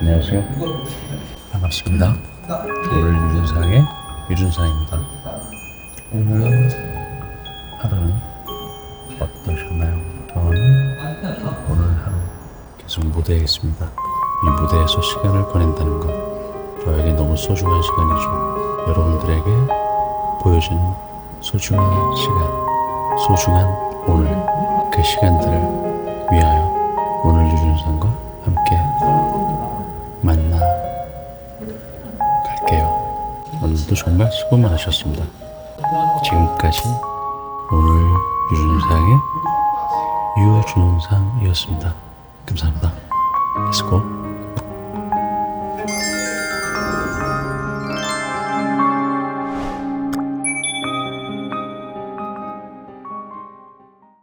안녕하세요. 반갑습니다. 오늘 유준상의 유준상입니다. 오늘 하루는 어떠셨나요? 저는 오늘 하루 계속 무대에 있습니다. 이 무대에서 시간을 보낸다는 것 저에게 너무 소중한 시간이죠. 여러분들에게 보여주는 소중한 시간, 소중한 오늘 그 시간들을 위하여 오늘 유준상과 함께 만나 갈게요. 오늘도 정말 수고 많으셨습니다. 지금까지 오늘 유준상의 유준상이었습니다. 감사합니다. Let's go.